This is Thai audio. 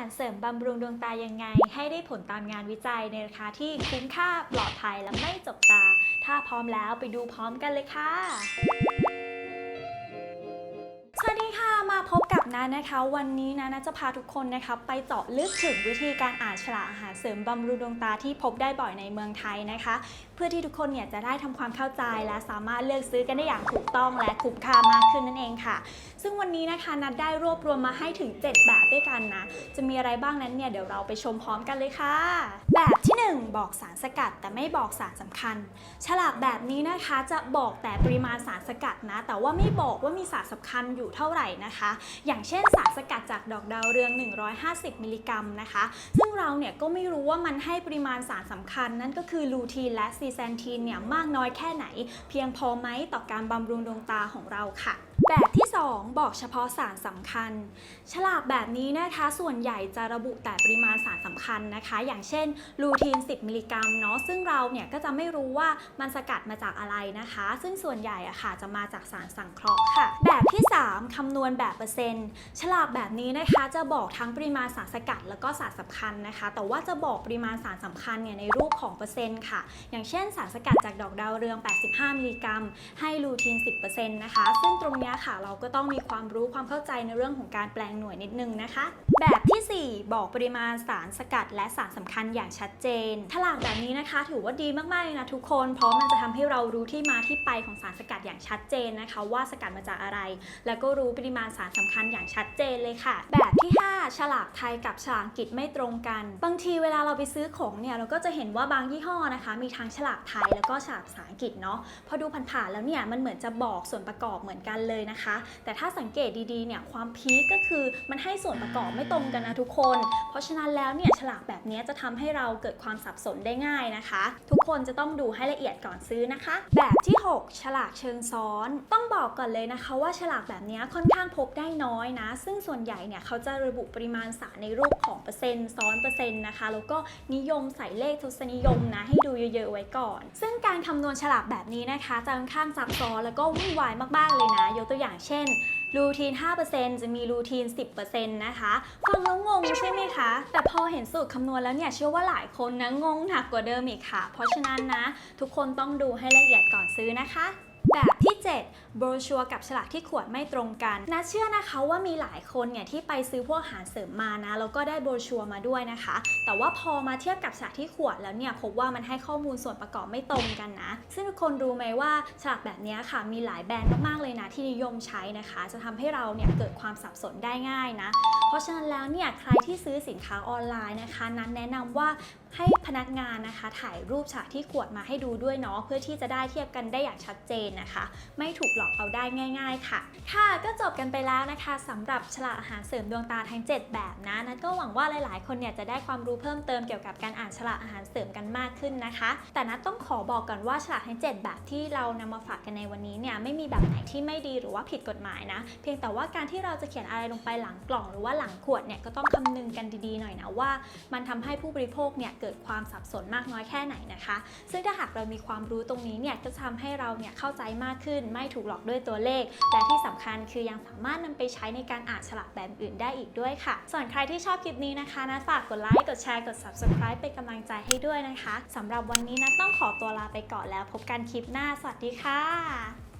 ารเสริมบำรุงดวงตายังไง ให้ได้ผลตามงานวิจัยในราคาที่คุ้มค่าปลอดภัยและไม่จบตา ถ้าพร้อมแล้วไปดูพร้อมกันเลยค่ะ มาพบกับนันนะคะ วันนี้นะนันจะพาทุกคนนะคะไปเจาะลึกถึงวิธีการอ่านฉลากอาหารเสริมบำรุงดวงตาที่พบได้บ่อยในเมืองไทยนะคะ เพื่อที่ทุกคนเนี่ยจะได้ทำความเข้าใจและสามารถเลือกซื้อกันได้อย่างถูกต้องและคุ้มค่ามากขึ้นนั่นเองค่ะ ซึ่งวันนี้นะคะนัดได้รวบรวมมาให้ถึง 7 แบบด้วยกันนะ จะมีอะไรบ้างนั้นเนี่ยเดี๋ยวเราไปชมพร้อมกันเลยค่ะ แบบที่ 1 บอกสารสกัด แต่ไม่บอกสารสำคัญ ฉลากแบบนี้นะคะจะบอกแต่ปริมาณสารสกัดนะ แต่ว่าไม่บอกว่ามีสารสำคัญอยู่เท่าไหร่นะคะอย่างเช่นสารสกัดจากดอกดาวเรือง 150 มิลลิกรัมนะคะ ซึ่งเราเนี่ยก็ไม่รู้ว่ามันให้ปริมาณสารสำคัญ นั่นก็คือลูทีนและซีแซนทีนเนี่ยมากน้อยแค่ไหน เพียงพอไหมต่อการบำรุงดวงตาของเราค่ะ แบบที่ 2 บอกเฉพาะสารสำคัญ ฉลากแบบนี้นะคะส่วนใหญ่จะระบุแต่ปริมาณสารสำคัญนะคะ อย่างเช่นลูทีน 10 มิลลิกรัมเนาะซึ่งเราเนี่ยก็จะไม่รู้ว่ามันสกัดมาจากอะไรนะคะ ซึ่งส่วนใหญ่อะค่ะจะมาจากสารสังเคราะห์ค่ะ แบบที่ 3คำนวณแบบเปอร์เซ็นต์ฉลากแบบนี้นะคะ จะบอกทั้งปริมาณสารสกัดแล้วก็สารสำคัญนะคะ แต่ว่าจะบอกปริมาณสารสำคัญเนี่ยในรูปของเปอร์เซ็นต์ค่ะ อย่างเช่นสารสกัดจากดอกดาวเรือง 85 มิลลิกรัม ให้ลูทีน 10%นะคะ ซึ่งตรงเนี้ยค่ะ เราก็ต้องมีความรู้ความเข้าใจในเรื่องของการแปลงหน่วยนิดนึงนะคะ แบบที่ 4 บอกปริมาณสารสกัด และสารสำคัญอย่างชัดเจนฉลากแบบนี้นะคะ ถือว่าดีมากๆเลยนะทุกคนเพราะมันจะทำให้เรารู้ที่มาที่ไปของสารสกัดอย่างชัดเจนนะคะ ว่าสกัดมาจากอะไร แล้วก็รู้ปริมาณสารสำคัญอย่างชัดเจนเลยค่ะ แบบที่ 5 ฉลากไทยกับฉลากอังกฤษไม่ตรงกัน บางทีเวลาเราไปซื้อของเนี่ยเราก็จะเห็นว่าบางยี่ห้อนะคะ มีทั้งฉลากไทยแล้วก็ฉลากภาษาอังกฤษเนาะพอดูผ่านๆแล้วเนี่ยมันเหมือนจะบอกส่วนประกอบเหมือนกันเลยนะคะ แต่ถ้าสังเกตดีๆเนี่ยความพีคก็คือมันให้ส่วนประกอบไม่ตรงกันนะทุกคน เพราะฉะนั้นแล้วเนี่ยฉลากแบบนี้จะทำให้เราเกิดความสับสนได้ง่ายนะคะ ทุกคนจะต้องดูให้ละเอียดก่อนซื้อนะคะ แบบที่ 6 ฉลากเชิงซ้อน ต้องบอกก่อนเลยนะคะ ว่าฉลากแบบนี้ค่อนข้างพบได้น้อยนะ ซึ่งส่วนใหญ่เนี่ยเขาจะระบุปริมาณสารในรูปของเปอร์เซ็นต์ซ้อนเปอร์เซ็นต์นะคะแล้วก็นิยมใส่เลขทศนิยมนะให้ดูเยอะๆไว้ก่อน ซึ่งการคำนวณฉลากแบบนี้นะคะจะค่อนข้างซับซ้อนแล้วก็วุ่นวายมากๆเลยนะยกตัวอย่างเช่นรูทีน 5%จะมีรูทีน 10%นะคะฟังแล้วงงใช่ไหมคะ แต่พอเห็นสูตรคำนวณแล้วเนี่ย เชื่อว่าหลายคนนะ งงหนักกว่าเดิมอีกค่ะ เพราะฉะนั้นนะ ทุกคนต้องดูให้ละเอียดก่อนซื้อนะคะ แบบที่ 7 โบรชัวกับฉลากที่ขวดไม่ตรงกันนะเชื่อนะคะว่ามีหลายคนเนี่ยที่ไปซื้อพวกอาหารเสริมมานะแล้วก็ได้โบรชัวมาด้วยนะคะ แต่ว่าพอมาเทียบกับฉลากที่ขวดแล้วเนี่ยพบว่ามันให้ข้อมูลส่วนประกอบไม่ตรงกันนะ ซึ่งทุกคนรู้ไหมว่าฉลากแบบนี้ค่ะมีหลายแบรนด์มากๆเลยนะที่นิยมใช้นะคะ จะทำให้เราเนี่ยเกิดความสับสนได้ง่ายนะ เพราะฉะนั้นแล้วเนี่ยใครที่ซื้อสินค้าออนไลน์นะคะ นั้นแนะนำว่า ให้พนักงานนะคะ ถ่ายรูปฉากที่ขวดมาให้ดูด้วยเนาะเพื่อที่จะได้เทียบกันได้อย่างชัดเจนนะคะ ไม่ถูกหลอกเอาได้ง่าย ๆ ค่ะ ค่ะก็จบกันไปแล้วนะคะสำหรับฉลากอาหารเสริมดวงตาทั้ง 7 แบบนะนัทก็หวังว่าหลายๆ คนเนี่ยจะได้ความรู้เพิ่มเติมเกี่ยวกับการอ่านฉลากอาหารเสริมกันมากขึ้นนะคะ แต่นัทต้องขอบอกก่อนว่าฉลากทั้ง 7 แบบที่เรานำมาฝากกันในวันนี้เนี่ยไม่มีแบบไหนที่ไม่ดีหรือว่าผิดกฎหมายนะ เพียงแต่ว่าการที่เราจะเขียนอะไรลงไปหลังกล่อง หรือว่าหลังขวดเนี่ยก็ต้องคำนึงกันดีๆหน่อยนะว่า มันทำให้ผู้บริโภคเนี่ยเกิดความสับสนมากน้อยแค่ไหนนะคะ ซึ่งถ้าหากเรามีความรู้ตรงนี้เนี่ยก็จะทำให้เราเนี่ยเข้าใจมากขึ้น ไม่ถูกหลอกด้วยตัวเลข และที่สำคัญคือยังสามารถนำไปใช้ในการอ่านฉลากแบบอื่นได้อีกด้วยค่ะ ส่วนใครที่ชอบคลิปนี้นะคะนะฝากกดไลค์กดแชร์กด subscribe เป็นกำลังใจให้ด้วยนะคะสำหรับวันนี้นะต้องขอตัวลาไปก่อนแล้วพบกันคลิปหน้าสวัสดีค่ะ